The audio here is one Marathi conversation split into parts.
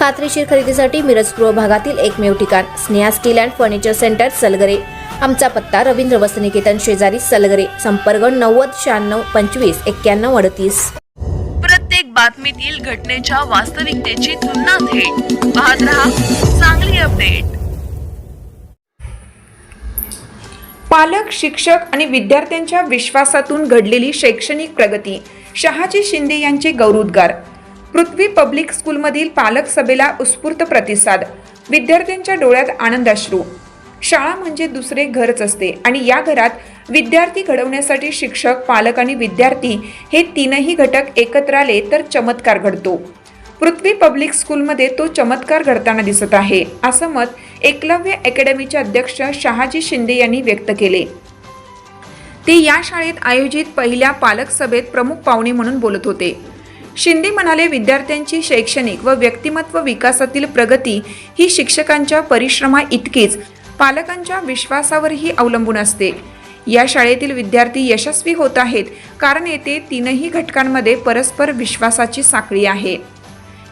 खात्रीशीर खरेदीसाठी मिरज पूर्व भागातील एकमेव ठिकाण Sneha steel and furniture centre Salgare. आमचा पत्ता रवींद्र वसनिकेतन शेजारी सलगरे संपर्क नव्वद शहाण्णव पंचवीस एक्क्याण्णव अडतीस. प्रत्येक बातमीतील घटनेच्या वास्तविकतेची तुलना थेट. पाहत रहा चांगली अपडेट. पालक शिक्षक आणि विद्यार्थ्यांच्या विश्वासातून घडलेली शैक्षणिक प्रगती शहाजी शिंदे यांचे गौरवोद्गार. पृथ्वी पब्लिक स्कूलमधील पालक सभेला उत्स्फूर्त प्रतिसाद. विद्यार्थ्यांच्या डोळ्यात आनंदाश्रू शाळा म्हणजे दुसरे घरच असते आणि या घरात विद्यार्थी घडवण्यासाठी शिक्षक पालक आणि विद्यार्थी हे तीनही घटक एकत्र आले तर चमत्कार घडतो. पृथ्वी पब्लिक स्कूलमध्ये तो चमत्कार घडताना दिसत आहे असं मत एकलव्य अकॅडमीचे अध्यक्ष शहाजी शिंदे यांनी व्यक्त केले. ते या शाळेत आयोजित पहिल्या पालक सभेत प्रमुख पाहुणे म्हणून बोलत होते. शिंदे म्हणाले विद्यार्थ्यांची शैक्षणिक व व्यक्तिमत्व विकासातील प्रगती ही शिक्षकांच्या परिश्रमा इतकीच पालकांच्या विश्वासावरही अवलंबून असते. या शाळेतील विद्यार्थी यशस्वी होत आहेत. कारण येथे तीनही घटकांमध्ये परस्पर विश्वासाची साखळी आहे.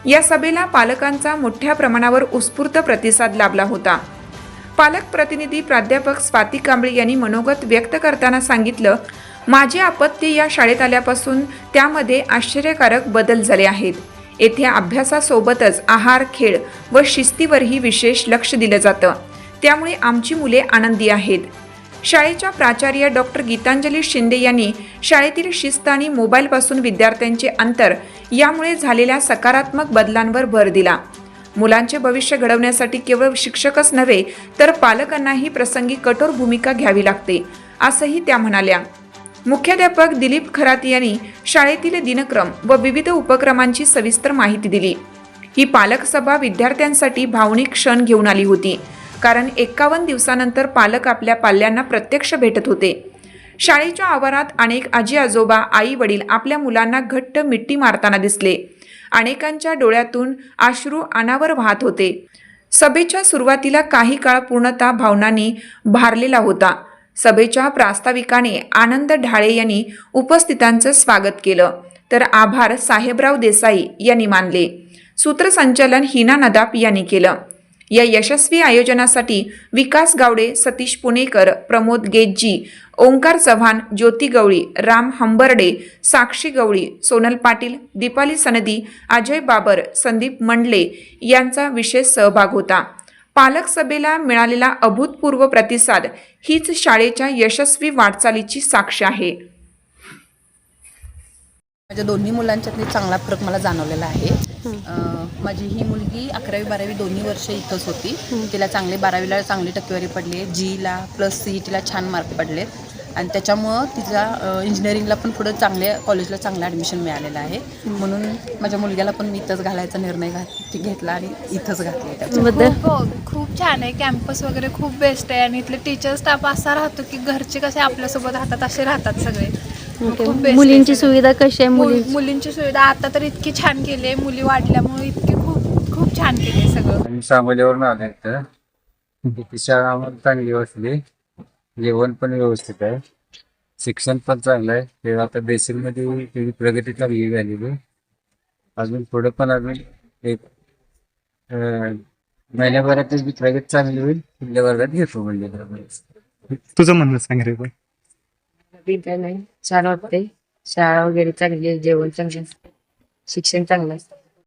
या सभेला पालकांचा मोठ्या प्रमाणावर उत्स्फूर्त प्रतिसाद लाभला होता. पालक प्रतिनिधी प्राध्यापक स्वाती कांबळे यांनी मनोगत व्यक्त करताना सांगितलं माझे आपत्ती या शाळेत आल्यापासून त्यामध्ये आश्चर्यकारक बदल झाले आहेत. येथे अभ्यासासोबतच आहार खेळ व शिस्तीवरही विशेष लक्ष दिलं जातं. त्यामुळे आमची मुले आनंदी आहेत. शाळेच्या प्राचार्य डॉक्टर गीतांजली शिंदे यांनी शाळेतील शिस्त आणि मोबाईलपासून विद्यार्थ्यांचे अंतर यामुळे झालेल्या सकारात्मक बदलांवर भर दिला. मुलांचे भविष्य घडवण्यासाठी केवळ शिक्षकच नव्हे तर पालकांनाही प्रसंगी कठोर भूमिका घ्यावी लागते असंही त्या म्हणाल्या. मुख्याध्यापक दिलीप खरात यांनी शाळेतील दिनक्रम व विविध उपक्रमांची सविस्तर माहिती दिली. ही पालक सभा विद्यार्थ्यांसाठी भावनिक क्षण घेऊन आली होती कारण एक्कावन्न दिवसानंतर पालक आपल्या पाल्यांना प्रत्यक्ष भेटत होते. शाळेच्या आवारात अनेक आजी आजोबा आई वडील आपल्या मुलांना घट्ट मिट्टी मारताना दिसले. अनेकांच्या डोळ्यातून अश्रू अनावर वाहत होते. सभेच्या सुरुवातीला काही काळ पूर्णतः भावनांनी भारलेला होता. सभेच्या प्रास्ताविकाने आनंद ढाळे यांनी उपस्थितांचं स्वागत केलं. तर आभार साहेबराव देसाई यांनी मानले. सूत्रसंचालन हिना नदाप यांनी केलं. या यशस्वी आयोजनासाठी विकास गावडे सतीश पुणेकर प्रमोद गेज्जी ओंकार चव्हाण ज्योती गवळी राम हंबर्डे साक्षी गवळी सोनल पाटील दीपाली सनदी अजय बाबर संदीप मंडले यांचा विशेष सहभाग होता. पालक सभेला मिळालेला अभूतपूर्व प्रतिसाद हीच शाळेच्या यशस्वी वाटचालीची साक्ष आहे. माझ्या दोन्ही मुलांच्यातली चांगला फरक मला जाणवलेला आहे. माझी ही मुलगी अकरावी बारावी दोन्ही वर्ष इथंच होती. तिला चांगले बारावीला चांगली टक्केवारी पडली आहे. जीला प्लस सी टीला छान मार्क पडलेत. आणि त्याच्यामुळं तिला अं, इंजिनिअरिंगला पण पुढं चांगल्या कॉलेजला चांगलं ॲडमिशन मिळालेलं आहे. म्हणून माझ्या मुलग्याला पण मी इथंच घालायचा निर्णय घात घेतला आणि इथंच घातले त्याच्या खूप हो, खूप छान आहे. कॅम्पस वगैरे खूप बेस्ट आहे. आणि इथले टीचर स्टाफ असा राहतो की घरचे कसे आपल्यासोबत राहतात असे राहतात सगळे. मुलींची. सुविधा कशी आहे मुल- मुली मुलींची सुविधा आता तर इतकी छान केली आहे. मुली वाढल्यामुळे इतकी खूप खूप छान केली आहे सगळं. आणि सांगोल्यावरून आले तर शाळा चांगली वाटली जेवण पण व्यवस्थित आहे. शिक्षण पण चांगलं आहे. ते आता बेसिकमध्ये प्रगती चांगली झालेली. अजून पुढे पण अजून एक महिन्याभरातच बी प्रगती चांगली होईल. पुढल्या वर्गात घेतो म्हणजे. तुझं म्हणणं सांग रे पण नाही. छान वाटते शाळा वगैरे चांगली आहे. जेवण चांगलं आहे, शिक्षण चांगलं आहे.